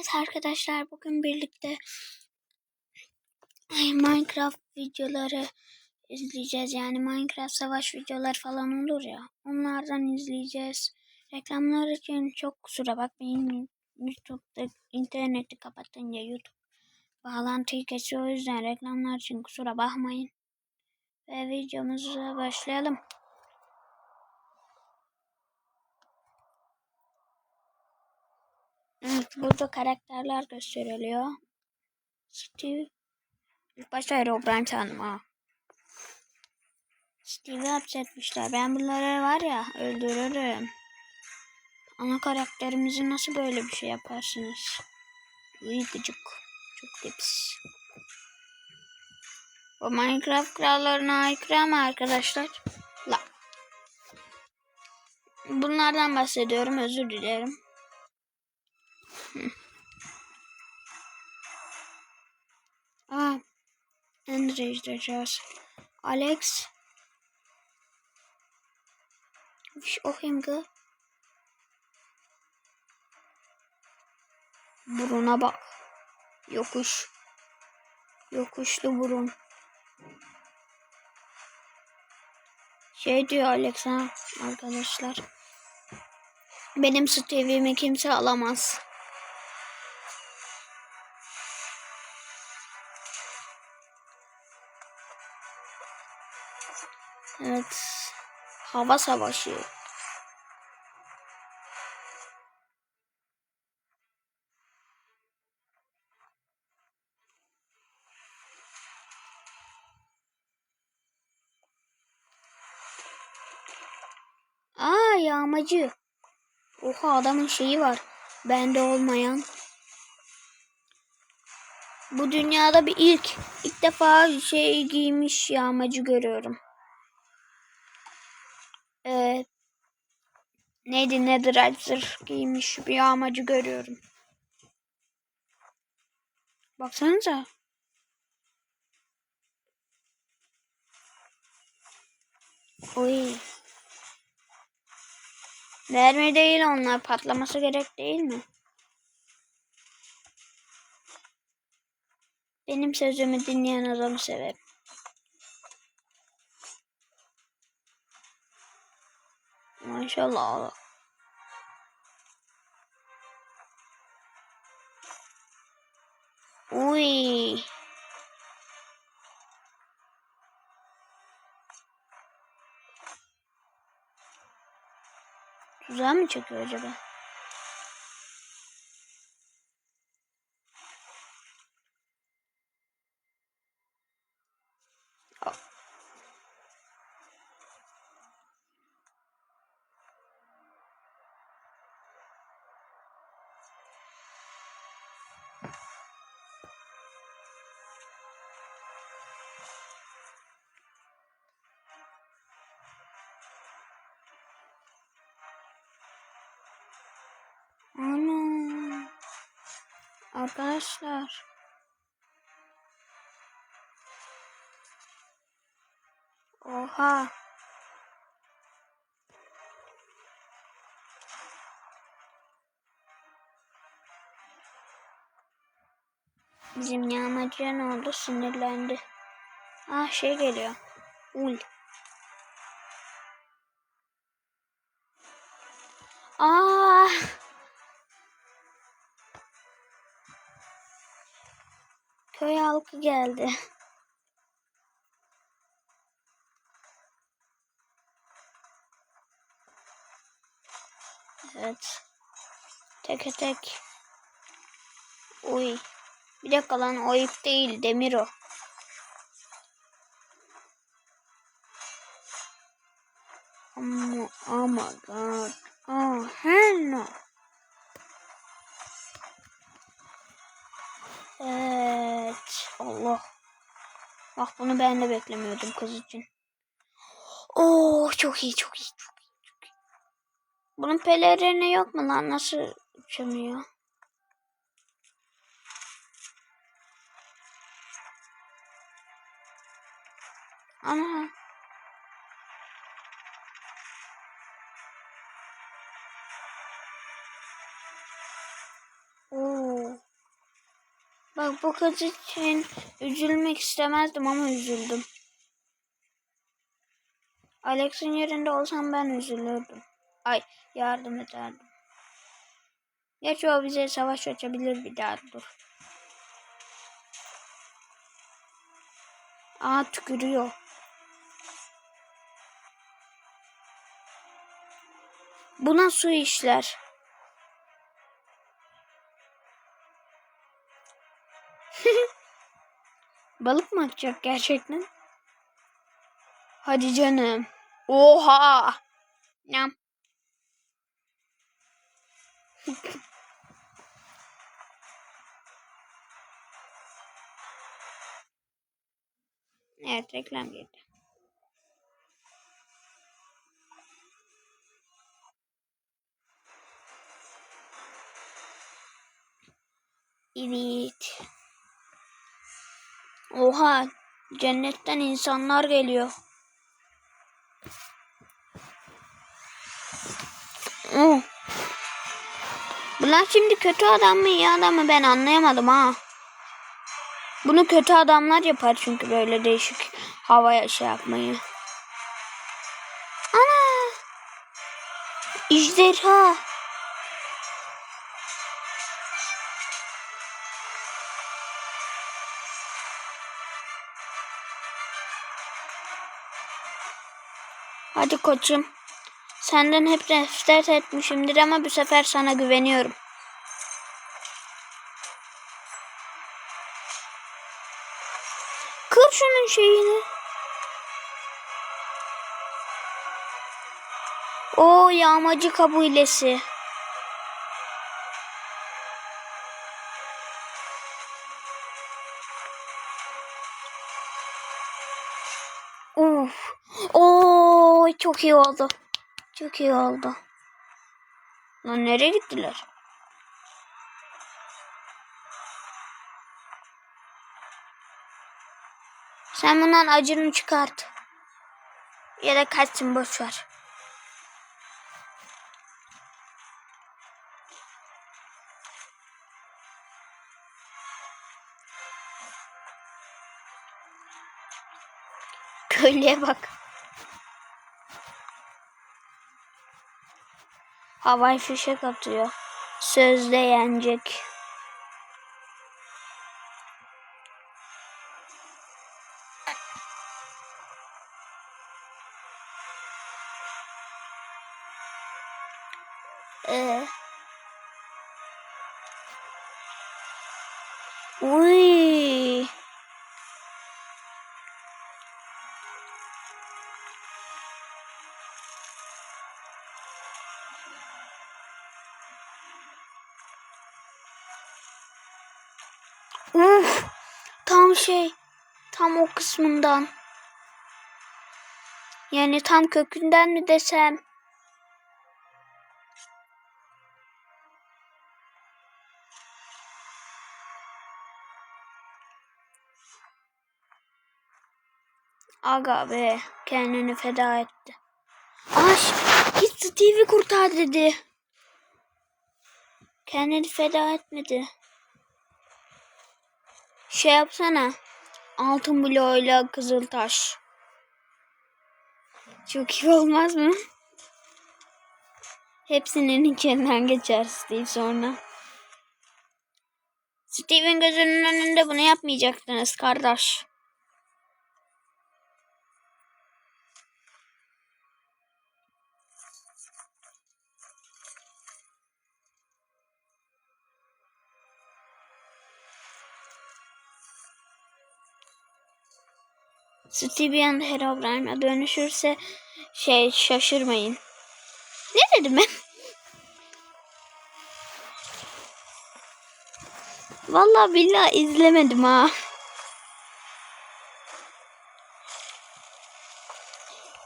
Evet arkadaşlar bugün birlikte Minecraft videoları izleyeceğiz. Yani Minecraft savaş videoları falan olur ya. Onlardan izleyeceğiz. Reklamlar için çok kusura bakmayın. YouTube'da interneti kapatınca YouTube bağlantıyı kesiyor. O yüzden reklamlar için kusura bakmayın. Ve videomuza başlayalım. Evet, burada karakterler gösteriliyor. Steve. İlk başta Herobrine sandım ha. Steve'i hapsetmişler. Ben bunları var ya öldürürüm. Ana karakterimizi nasıl böyle bir şey yaparsınız? Uy gıcık. Çok tips. Bu Minecraft krallarına aykırı ama arkadaşlar. La. Bunlardan bahsediyorum. Özür dilerim. Aa. Jaws. Alex. Wish o hem gı. Buruna bak. Yokuş. Yokuşlu burun. Şey diyor Alex ha arkadaşlar. Benim Steve'imi kimse alamaz. Hava savaşı. Aa yağmacı. Oha adamın şeyi var. Bende olmayan. Bu dünyada bir ilk. ilk defa şey giymiş yağmacı görüyorum. Neydi Netherite giymiş bir yağmacı görüyorum. Baksanıza. Oy. Mermi değil onlar. Patlaması gerek değil mi? Benim sözümü dinleyen adamı severim. Maşallah. Uy. Tuzağa mı çekiyor acaba? Ana. Arkadaşlar. Oha. Bizim yağmacıya ne oldu? Sinirlendi. Ah şey geliyor. Ul. Aa. Köy halkı geldi. Evet. Tek tek. Uy. Bir dakika lan o ip değil demir o. Oh, oh Allah. Bak bunu ben de beklemiyordum kız için. Oo çok iyi çok iyi çok iyi. Çok iyi. Bunun pelerini yok mu lan? Nasıl uçamıyor? Ana. Bu kız için üzülmek istemezdim ama üzüldüm. Alex'in yerinde olsam ben üzülürdüm. Ay yardım ederdim. Gerçi o bize savaş açabilir bir daha dur. Aa tükürüyor. Buna su işler. Balık mı atacak gerçekten? Hadi canım. Oha. Yam. evet reklam girdi. Evet. Oha. Cennetten insanlar geliyor. Oh. Bunlar şimdi kötü adam mı iyi adam mı ben anlayamadım ha. Bunu kötü adamlar yapar çünkü böyle değişik havaya şey yapmayı. Ana! İjderha. Hadi koçum. Senden hep nefret etmişimdir ama bu sefer sana güveniyorum. Kır şunun şeyini. O yağmacı kabilesi. Çok iyi oldu. Çok iyi oldu. Lan nereye gittiler? Sen bundan acını çıkart. Ya da kaçsın boş ver. Köylüye bak. Havai fişek atıyor. Sözde yenecek. Şey, tam o kısmından. Yani tam kökünden mi desem? Aga be, kendini feda etti. Aş, git Steve'i kurtar dedi. Kendini feda etmedi. Şey yapsana. Altın bloğuyla kızıl taş. Çok iyi olmaz mı? Hepsinin içinden geçer Steve sonra. Steve'in gözünün önünde bunu yapmayacaktınız kardeş. Anda Herobrine'a dönüşürse şey şaşırmayın. Ne dedim ben? Vallahi billahi izlemedim ha.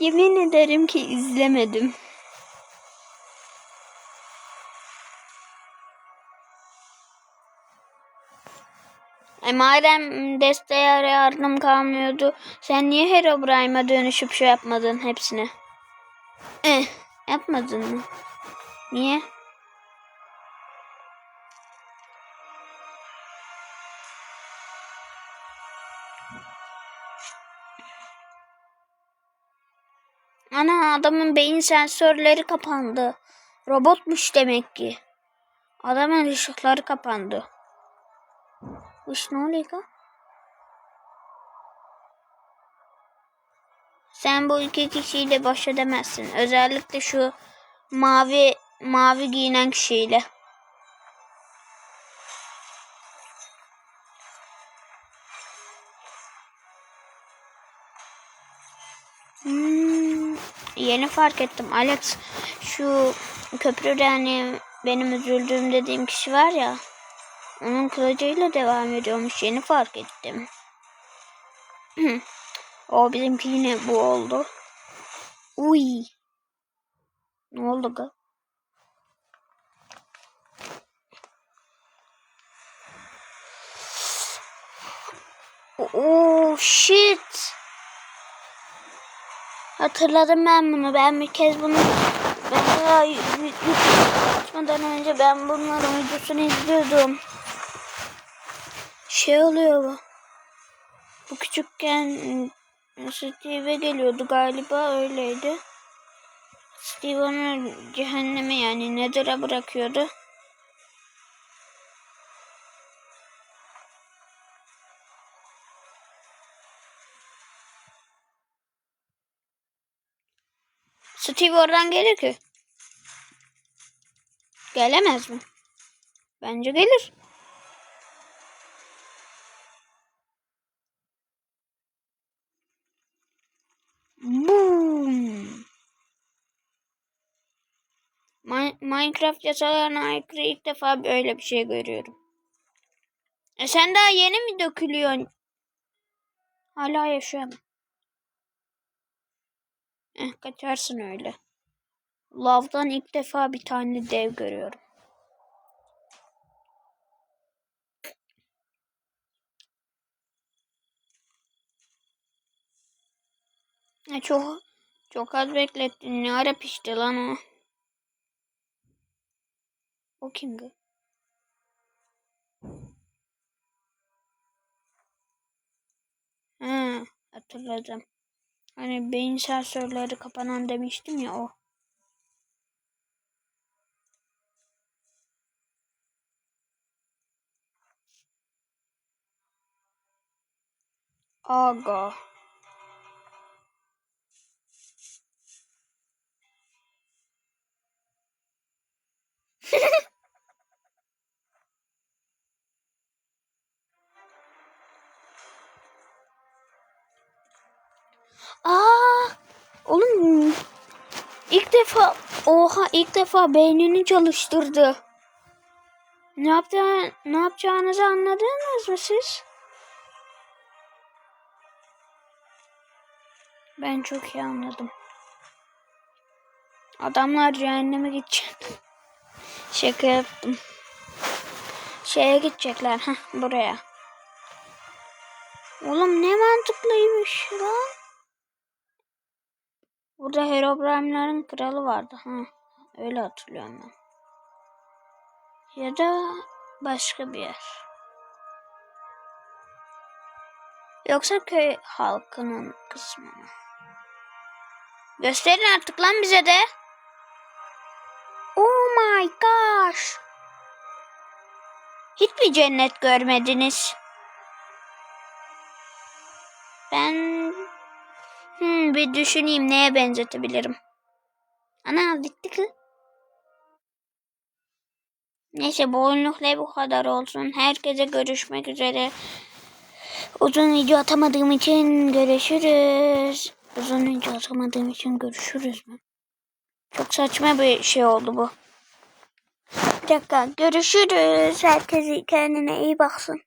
Yemin ederim ki izlemedim. E madem desteğe yardım kalmıyordu. Sen niye Herobrine'a dönüşüp şey yapmadın hepsine? Eh, yapmadın mı? Niye? Ana adamın beyin sensörleri kapandı. Robotmuş demek ki. Adamın ışıkları kapandı. Iş ne oluyor ki? Sen bu iki kişiyle baş edemezsin. Özellikle şu mavi mavi giyinen kişiyle. Hmm, yeni fark ettim. Alex şu köprüde hani benim üzüldüğüm dediğim kişi var ya. Onun kılıcıyla devam ediyormuş. Yeni fark ettim. o bizimki yine bu oldu. Uy. Ne oldu kız? Oh shit. Hatırladım ben bunu. Ben bir kez bunu ben daha açmadan önce ben bunların videosunu izliyordum. Şey oluyor bu. Bu küçükken Steve geliyordu galiba öyleydi. Steve onu cehenneme yani Nether'a bırakıyordu. Steve oradan gelir ki. Gelemez mi? Bence gelir. Boom. Mi- Minecraft yasalarına aykırı ilk defa böyle bir şey görüyorum. E sen daha yeni mi dökülüyorsun? Hala yaşıyorum. Eh kaçarsın öyle. Lavdan ilk defa bir tane dev görüyorum. Çok çok az beklettin. Ne ara pişti lan o? O kimdi? Ha, hatırladım. Hani beyin sensörleri kapanan demiştim ya o. Aga. Aa, oğlum ilk defa oha ilk defa beynini çalıştırdı. Ne yaptı ne yapacağınızı anladınız mı siz? Ben çok iyi anladım. Adamlar cehenneme gidecek. Şaka yaptım. Şeye gidecekler. Heh, buraya. Oğlum ne mantıklıymış lan. Burada Herobrine'lerin kralı vardı. Ha, öyle hatırlıyorum ben. Ya da başka bir yer. Yoksa köy halkının kısmı mı? Gösterin artık lan bize de. My gosh. Hiç mi cennet görmediniz? Ben hmm, bir düşüneyim neye benzetebilirim. Ana bitti ki. Neyse bu oyunlukla bu kadar olsun. Herkese görüşmek üzere. Uzun video atamadığım için görüşürüz. Uzun video atamadığım için görüşürüz mü? Çok saçma bir şey oldu bu. Dakika görüşürüz. Herkes kendine iyi baksın.